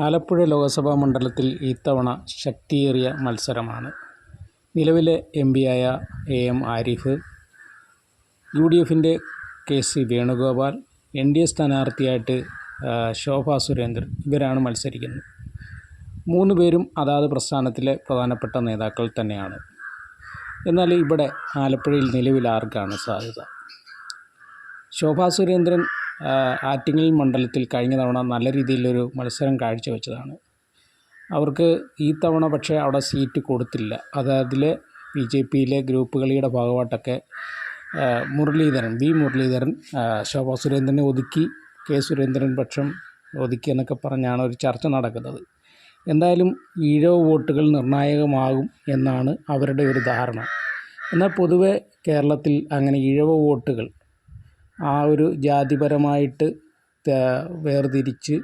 ആലപ്പുഴ ലോക്സഭാ മണ്ഡലത്തിൽ ഇത്തവണ ശക്തിയേറിയ മത്സരമാണ്. നിലവിലെ M പിയായ A M Arif U D എഫിന്റെ K C Venugopal N D A സ്ഥാനാർത്ഥിയായിട്ട് ശോഭ സുരേന്ദ്രൻ ഇവരാണ് മത്സരിക്കുന്നത്. മൂന്ന് പേരും അതാത് പ്രസ്ഥാനത്തിലെ പ്രധാനപ്പെട്ട നേതാക്കൾ തന്നെയാണ്. എന്നാൽ ഇവിടെ ആലപ്പുഴയിൽ നിലവിൽ ആർക്കാണ് സാധ്യത? ശോഭാ സുരേന്ദ്രൻ ആറ്റിങ്ങൽ മണ്ഡലത്തിൽ കഴിഞ്ഞ തവണ നല്ല രീതിയിലൊരു മത്സരം കാഴ്ചവെച്ചതാണ്. അവർക്ക് ഈ തവണ പക്ഷേ അവിടെ സീറ്റ് കൊടുത്തില്ല. അതായത് ബി ജെ പിയിലെ ഗ്രൂപ്പ് കളിയുടെ ഭാഗമായിട്ടൊക്കെ മുരളീധരൻ വി മുരളീധരൻ ശോഭാ സുരേന്ദ്രനെ ഒതുക്കി കെ സുരേന്ദ്രൻ പക്ഷം ഒതുക്കി എന്നൊക്കെ പറഞ്ഞാണ് ഒരു ചർച്ച നടക്കുന്നത്. എന്തായാലും ഈഴവ വോട്ടുകൾ നിർണായകമാകും എന്നാണ് അവരുടെ ഒരു ധാരണ. എന്നാൽ പൊതുവെ കേരളത്തിൽ അങ്ങനെ ഈഴവ വോട്ടുകൾ ആ ഒരു ജാതിപരമായിട്ട് വേർതിരിച്ച്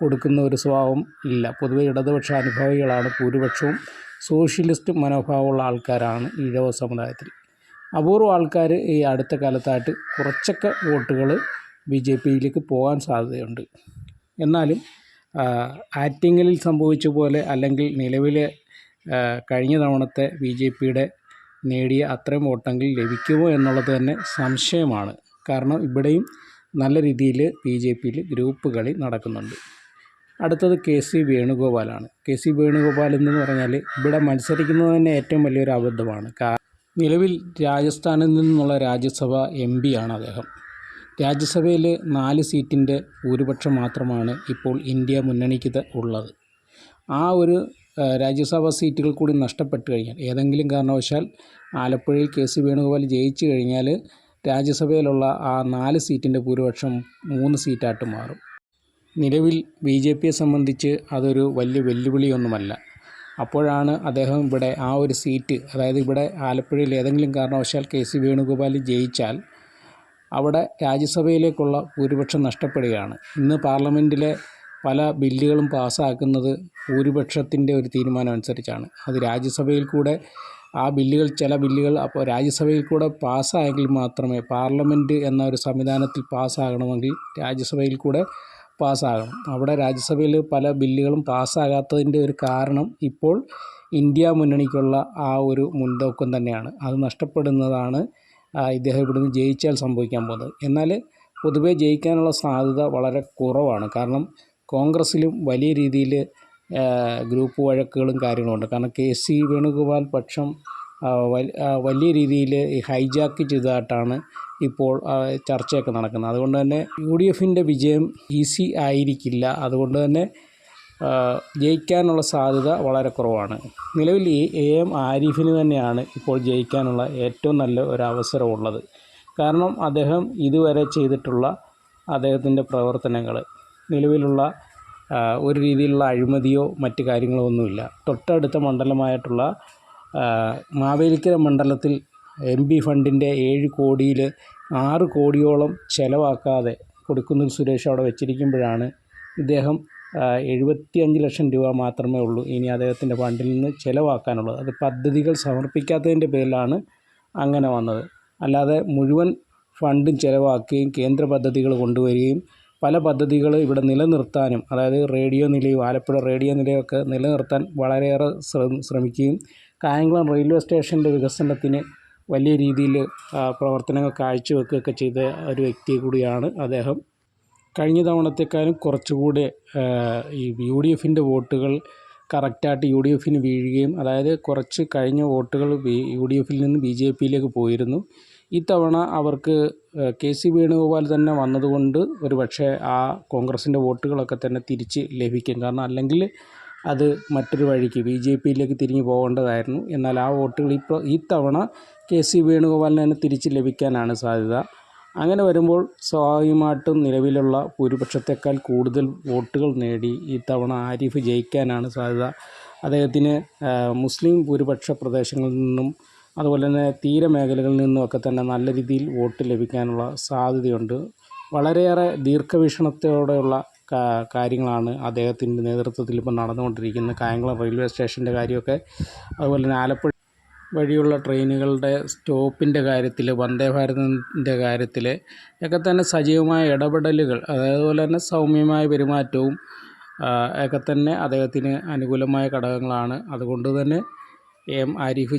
കൊടുക്കുന്ന ഒരു സ്വഭാവം ഇല്ല. പൊതുവെ ഇടതുപക്ഷ അനുഭാവികളാണ് ഭൂരിപക്ഷവും സോഷ്യലിസ്റ്റ് മനോഭാവമുള്ള ആൾക്കാരാണ് ഈഴവ സമുദായത്തിൽ. അപൂർവ ആൾക്കാർ ഈ അടുത്ത കാലത്തായിട്ട് കുറച്ചൊക്കെ വോട്ടുകൾ ബി ജെ പിയിലേക്ക് പോകാൻ സാധ്യതയുണ്ട്. എന്നാലും ആറ്റിങ്ങലിൽ സംഭവിച്ച പോലെ അല്ലെങ്കിൽ നിലവിലെ കഴിഞ്ഞ തവണത്തെ ബി ജെ പിയുടെ നേടിയ അത്രയും വോട്ടെങ്കിൽ ലഭിക്കുമോ എന്നുള്ളത് തന്നെ സംശയമാണ്. കാരണം ഇവിടെയും നല്ല രീതിയിൽ ബി ജെ പിയിൽ ഗ്രൂപ്പ് കളി നടക്കുന്നുണ്ട്. അടുത്തത് കെ സി വേണുഗോപാലാണ്. കെ സി വേണുഗോപാൽ എന്ന് പറഞ്ഞാൽ ഇവിടെ മത്സരിക്കുന്നത് തന്നെ ഏറ്റവും വലിയൊരു അബദ്ധമാണ്. നിലവിൽ രാജസ്ഥാനിൽ നിന്നുള്ള രാജ്യസഭ എം ആണ് അദ്ദേഹം. രാജ്യസഭയിൽ നാല് സീറ്റിന്റെ ഭൂരിപക്ഷം മാത്രമാണ് ഇപ്പോൾ ഇന്ത്യ മുന്നണിക്ക് ഉള്ളത്. ആ ഒരു രാജ്യസഭാ സീറ്റുകൾ കൂടി നഷ്ടപ്പെട്ടു കഴിഞ്ഞാൽ ഏതെങ്കിലും കാരണവശാൽ ആലപ്പുഴയിൽ കെ സി വേണുഗോപാൽ ജയിച്ചു കഴിഞ്ഞാൽ രാജ്യസഭയിലുള്ള ആ നാല് സീറ്റിന്റെ ഭൂരിപക്ഷം മൂന്ന് സീറ്റായിട്ട് മാറും. നിലവിൽ ബി ജെ പിയെ സംബന്ധിച്ച് അതൊരു വലിയ വെല്ലുവിളിയൊന്നുമല്ല. അപ്പോഴാണ് അദ്ദേഹം ഇവിടെ ആ ഒരു സീറ്റ് അതായത് ഇവിടെ ആലപ്പുഴയിൽ ഏതെങ്കിലും കാരണവശാൽ കെ സി വേണുഗോപാൽ ജയിച്ചാൽ അവിടെ രാജ്യസഭയിലേക്കുള്ള ഭൂരിപക്ഷം നഷ്ടപ്പെടുകയാണ്. ഇന്ന് പാർലമെന്റിലെ പല ബില്ലുകളും പാസ്സാക്കുന്നത് ഭൂരിപക്ഷത്തിന്റെ ഒരു തീരുമാനം അനുസരിച്ചാണ്. അത് രാജ്യസഭയിൽ കൂടെ ആ ബില്ലുകൾ ചില ബില്ലുകൾ അപ്പോൾ രാജ്യസഭയിൽ കൂടെ പാസ്സായെങ്കിൽ മാത്രമേ പാർലമെന്റ് എന്ന ഒരു സംവിധാനത്തിൽ പാസ്സാകണമെങ്കിൽ രാജ്യസഭയിൽ കൂടെ പാസ്സാകണം. അവിടെ രാജ്യസഭയിൽ പല ബില്ലുകളും പാസ്സാകാത്തതിന്റെ ഒരു കാരണം ഇപ്പോൾ ഇന്ത്യ മുന്നണിക്കുള്ള ആ ഒരു മുൻതൂക്കം തന്നെയാണ്. അത് നഷ്ടപ്പെടുന്നതാണ് ഇദ്ദേഹം ഇവിടുന്ന് ജയിച്ചാൽ സംഭവിക്കാൻ പോകുന്നത്. എന്നാൽ പൊതുവേ ജയിക്കാനുള്ള സാധ്യത വളരെ കുറവാണ്. കാരണം കോൺഗ്രസ്സിലും വലിയ രീതിയിൽ ഗ്രൂപ്പ് വഴക്കുകളും കാര്യങ്ങളുണ്ട് കാരണം കെ സി വേണുഗോപാൽ പക്ഷം വലിയ രീതിയിൽ ഹൈജാക്ക് ചെയ്തതായിട്ടാണ് ഇപ്പോൾ ചർച്ചയൊക്കെ നടക്കുന്നത്. അതുകൊണ്ട് തന്നെ യു ഡി എഫിന്റെ വിജയം ഈസി ആയിരിക്കില്ല. അതുകൊണ്ട് തന്നെ ജയിക്കാനുള്ള സാധ്യത വളരെ കുറവാണ്. നിലവിൽ ഈ എ എം ആരിഫിന് തന്നെയാണ് ഇപ്പോൾ ജയിക്കാനുള്ള ഏറ്റവും നല്ല ഒരു അവസരമുള്ളത്. കാരണം അദ്ദേഹം ഇതുവരെ ചെയ്തിട്ടുള്ള അദ്ദേഹത്തിന്റെ പ്രവർത്തനങ്ങൾ നിലവിലുള്ള ഒരു രീതിയിലുള്ള അഴിമതിയോ മറ്റ് കാര്യങ്ങളോ ഒന്നുമില്ല. തൊട്ടടുത്ത മണ്ഡലമായിട്ടുള്ള മാവേലിക്കര മണ്ഡലത്തിൽ എം പി ഫണ്ടിന്റെ ഏഴ് കോടിയിൽ ആറ് കോടിയോളം ചിലവാക്കാതെ കൊടുക്കുന്നിൽ സുരേഷ് അവിടെ വെച്ചിരിക്കുമ്പോഴാണ് ഇദ്ദേഹം എഴുപത്തിയഞ്ച് ലക്ഷം രൂപ മാത്രമേ ഉള്ളൂ ഇനി അദ്ദേഹത്തിന്റെ ഫണ്ടിൽ നിന്ന് ചിലവാക്കാനുള്ളത്. അത് പദ്ധതികൾ സമർപ്പിക്കാത്തതിന്റെ പേരിലാണ് അങ്ങനെ വന്നത്. അല്ലാതെ മുഴുവൻ ഫണ്ടും ചിലവാക്കുകയും കേന്ദ്ര പദ്ധതികൾ കൊണ്ടുവരികയും പല പദ്ധതികൾ ഇവിടെ നിലനിർത്താനും അതായത് റേഡിയോ നിലയം ആലപ്പുഴ റേഡിയോ നിലയമൊക്കെ നിലനിർത്താൻ വളരെയേറെ ശ്രമ ശ്രമിക്കുകയും കായംകുളം റെയിൽവേ സ്റ്റേഷന്റെ വികസനത്തിന് വലിയ രീതിയിൽ പ്രവർത്തനങ്ങൾ കാഴ്ചവെക്കുകയൊക്കെ ചെയ്ത ഒരു വ്യക്തി കൂടിയാണ് അദ്ദേഹം. കഴിഞ്ഞ തവണത്തെക്കാളും കുറച്ചുകൂടി ഈ യു ഡി എഫിന്റെ വോട്ടുകൾ കറക്റ്റായിട്ട് യു ഡി എഫിന് വീഴുകയും അതായത് കുറച്ച് കഴിഞ്ഞ വോട്ടുകൾ യു ഡി എഫിൽ നിന്ന് ബി ജെ പിയിലേക്ക് പോയിരുന്നു. ഇത്തവണ അവർക്ക് കെ സി വേണുഗോപാൽ തന്നെ വന്നതുകൊണ്ട് ഒരു പക്ഷേ ആ കോൺഗ്രസിന്റെ വോട്ടുകളൊക്കെ തന്നെ തിരിച്ച് ലഭിക്കും. കാരണം അല്ലെങ്കിൽ അത് മറ്റൊരു വഴിക്ക് ബി ജെ പിയിലേക്ക് തിരിഞ്ഞു പോകേണ്ടതായിരുന്നു. എന്നാൽ ആ വോട്ടുകൾ ഇപ്പോൾ ഈ തവണ കെ സി വേണുഗോപാലിന് തന്നെ തിരിച്ച് ലഭിക്കാനാണ് സാധ്യത. അങ്ങനെ വരുമ്പോൾ സ്വാഭാവികമായിട്ടും നിലവിലുള്ള ഭൂരിപക്ഷത്തെക്കാൾ കൂടുതൽ വോട്ടുകൾ നേടി ഈ തവണ ആരിഫ് ജയിക്കാനാണ് സാധ്യത. അദ്ദേഹത്തിന് മുസ്ലിം ഭൂരിപക്ഷ പ്രദേശങ്ങളിൽ നിന്നും അതുപോലെ തന്നെ തീരമേഖലകളിൽ നിന്നുമൊക്കെ തന്നെ നല്ല രീതിയിൽ വോട്ട് ലഭിക്കാനുള്ള സാധ്യതയുണ്ട്. വളരെയേറെ ദീർഘവീക്ഷണത്തോടെയുള്ള കാര്യങ്ങളാണ് അദ്ദേഹത്തിന്റെ നേതൃത്വത്തിൽ ഇപ്പോൾ നടന്നുകൊണ്ടിരിക്കുന്നത്. കായംകുളം റെയിൽവേ സ്റ്റേഷന്റെ കാര്യമൊക്കെ അതുപോലെ തന്നെ ആലപ്പുഴ വഴിയുള്ള ട്രെയിനുകളുടെ സ്റ്റോപ്പിന്റെ കാര്യത്തിൽ വന്ദേ ഭാരതിന്റെ കാര്യത്തിൽ ഒക്കെ തന്നെ സജീവമായ ഇടപെടലുകൾ അതേപോലെ തന്നെ സൗമ്യമായ പെരുമാറ്റവും ഒക്കെ തന്നെ അദ്ദേഹത്തിന് അനുകൂലമായ ഘടകങ്ങളാണ്. അതുകൊണ്ട് തന്നെ എം ആരിഫ്